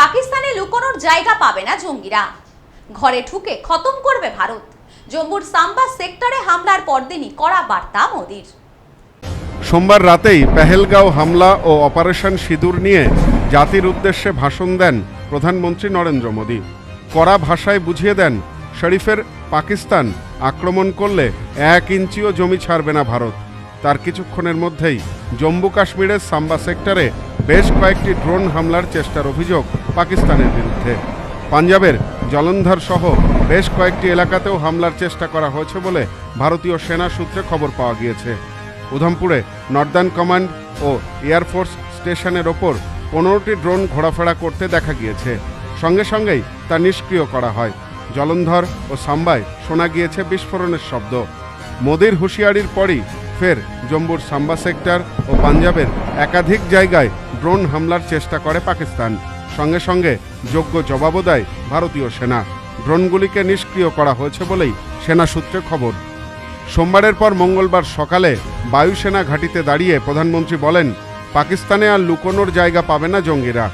পাকিস্তানে লুকোনোর জায়গা পাবে না জঙ্গিরা। ঘরে ঢুকে খতম করবে ভারত। জম্মুর সাম্বা সেক্টরে হামলার পরদিনই কড়া বার্তা মোদির। সোমবার রাতেই পেহেলগাঁও হামলা ও অপারেশন সিঁদুর নিয়ে জাতির উদ্দেশ্যে ভাষণ দেন প্রধানমন্ত্রী নরেন্দ্র মোদী। কড়া ভাষায় বুঝিয়ে দেন, শরীফের পাকিস্তান আক্রমণ করলে এক ইঞ্চিও জমি ছাড়বে না ভারত। তার কিছুক্ষণের মধ্যেই জম্মু কাশ্মীরের সাম্বা সেক্টরে বেশ কয়েকটি ড্রোন হামলার চেষ্টার অভিযোগ পাকিস্তানের বিরুদ্ধে। পাঞ্জাবের জলন্ধর সহ বেশ কয়েকটি এলাকাতেও হামলার চেষ্টা করা হয়েছে বলে ভারতীয় সেনা সূত্রে খবর পাওয়া গিয়েছে। উধমপুরে নর্দার্ন কমান্ড ও এয়ারফোর্স স্টেশনের ওপর পনেরোটি ড্রোন ঘোরাফেরা করতে দেখা গিয়েছে। সঙ্গে সঙ্গেই তা নিষ্ক্রিয় করা হয়। জলন্ধর ও সাম্বায় শোনা গিয়েছে বিস্ফোরণের শব্দ। মোদির হুঁশিয়ারির পরই ফের জম্মুর সাম্বা সেক্টর ও পাঞ্জাবের একাধিক জায়গায় ড্রোন হামলার চেষ্টা করে পাকিস্তান। সঙ্গে সঙ্গে যোগ্য জবাবও দেয় ভারতীয় সেনা। ড্রোনগুলিকে নিষ্ক্রিয় করা হয়েছে বলেই সেনা সূত্রে খবর। সোমবারের পর মঙ্গলবার সকালে বায়ুসেনা ঘাঁটিতে দাঁড়িয়ে প্রধানমন্ত্রী বলেন, পাকিস্তানে আর লুকোনোর জায়গা পাবে না জঙ্গিরা।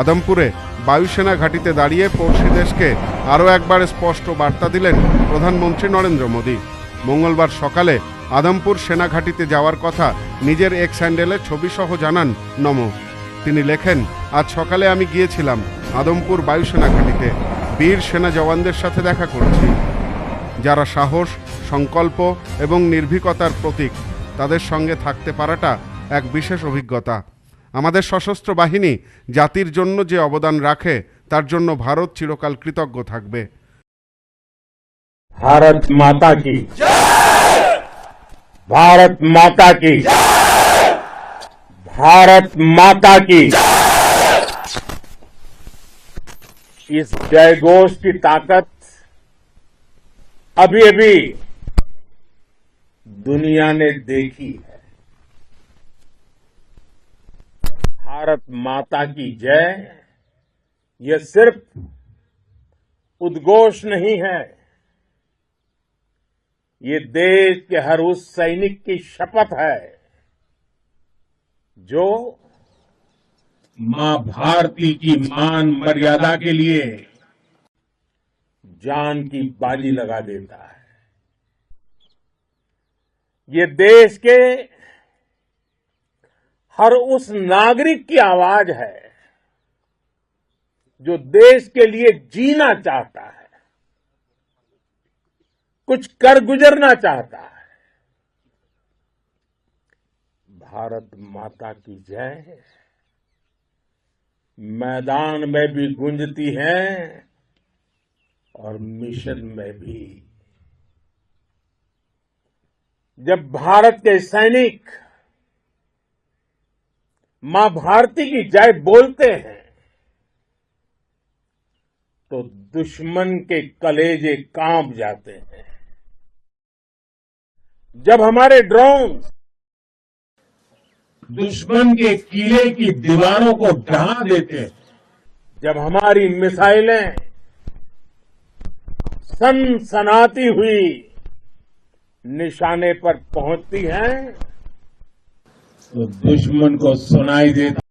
আদমপুরে বায়ুসেনা ঘাঁটিতে দাঁড়িয়ে পড়শি দেশকে আরও একবার স্পষ্ট বার্তা দিলেন প্রধানমন্ত্রী নরেন্দ্র মোদী। মঙ্গলবার সকালে আদমপুর সেনা ঘাঁটিতে যাওয়ার কথা নিজের এক স্যান্ডেলে ছবিসহ জানান নমো। তিনি লেখেন আজ সকালে আমি গিয়েছিলাম আদমপুর বায়ুসেনা ঘাঁটিতে বীর সেনা জওয়ানদের সাথে দেখা করেছি যারা সাহস সংকল্প এবং নির্ভীকতার প্রতীক তাদের সঙ্গে থাকতে পারাটা এক বিশেষ অভিজ্ঞতা আমাদের সশস্ত্র বাহিনী জাতির জন্য যে অবদান রাখে তার জন্য ভারত চিরকাল কৃতজ্ঞ থাকবে भारत माता की भारत माता की भारत माता की। इस जयघोष की ताकत अभी अभी दुनिया ने देखी है। भारत माता की जय यह सिर्फ़ उद्घोष नहीं है। ये देश के हर उस सैनिक की शपथ है। जो माँ भारती की मान मर्यादा के लिए जान की बाजी लगा देता है। ये देश के हर उस नागरिक की आवाज़ है जो देश के लिए जीना चाहता है, कुछ कर गुजरना चाहता है। भारत माता की जय। मैदान में भी गूंजती है और मिशन में भी। जब भारत के सैनिक माँ भारती की जय बोलते हैं तो दुश्मन के कलेजे काँप जाते हैं। जब हमारे ड्रोन दुश्मन के किले की दीवारों को ढहा देते हैं जब हमारी मिसाइलें सनसनाती हुई निशाने पर पहुंचती हैं तो दुश्मन को सुनाई देता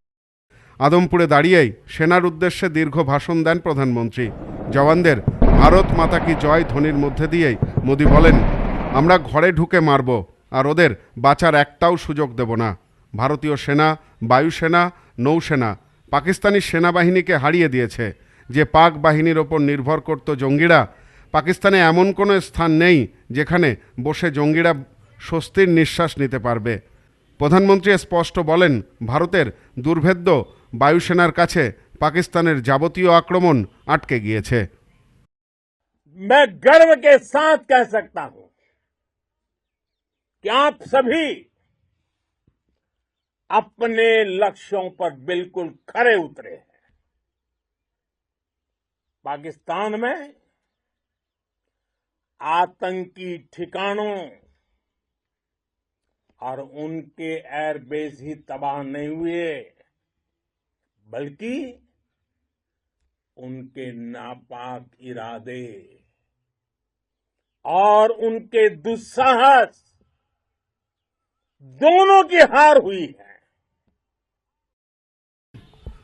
আদমপুরে দাঁড়িয়েই সেনার উদ্দেশ্যে দীর্ঘ ভাষণ দেন প্রধানমন্ত্রী জওয়ানদের ভারত মাতা কি জয় ধ্বনির মধ্যে দিয়েই মোদি বলেন আমরা ঘরে ঢুকে মারব আর ওদের বাঁচার একটাও সুযোগ দেব না ভারতীয় সেনা বায়ুসেনা নৌসেনা পাকিস্তানি সেনাবাহিনীকে হারিয়ে দিয়েছে যে পাক বাহিনীর ওপর নির্ভর করত জঙ্গিরা পাকিস্তানে এমন কোনো স্থান নেই যেখানে বসে জঙ্গিরা স্বস্তির নিঃশ্বাস নিতে পারবে প্রধানমন্ত্রী স্পষ্ট বলেন ভারতের দুর্ভেদ্য বায়ুসেনার কাছে পাকিস্তানের যাবতীয় আক্রমণ আটকে গিয়েছে मैं गर्व के साथ कह सकता हूं कि आप सभी अपने लक्ष्यों पर बिल्कुल खरे उतरे हैं। पाकिस्तान में आतंकी ठिकानों और उनके एयरबेस ही तबाह नहीं हुए, बल्कि उनके नापाक इरादे और उनके दुस्साहस दोनों की हार हुई है।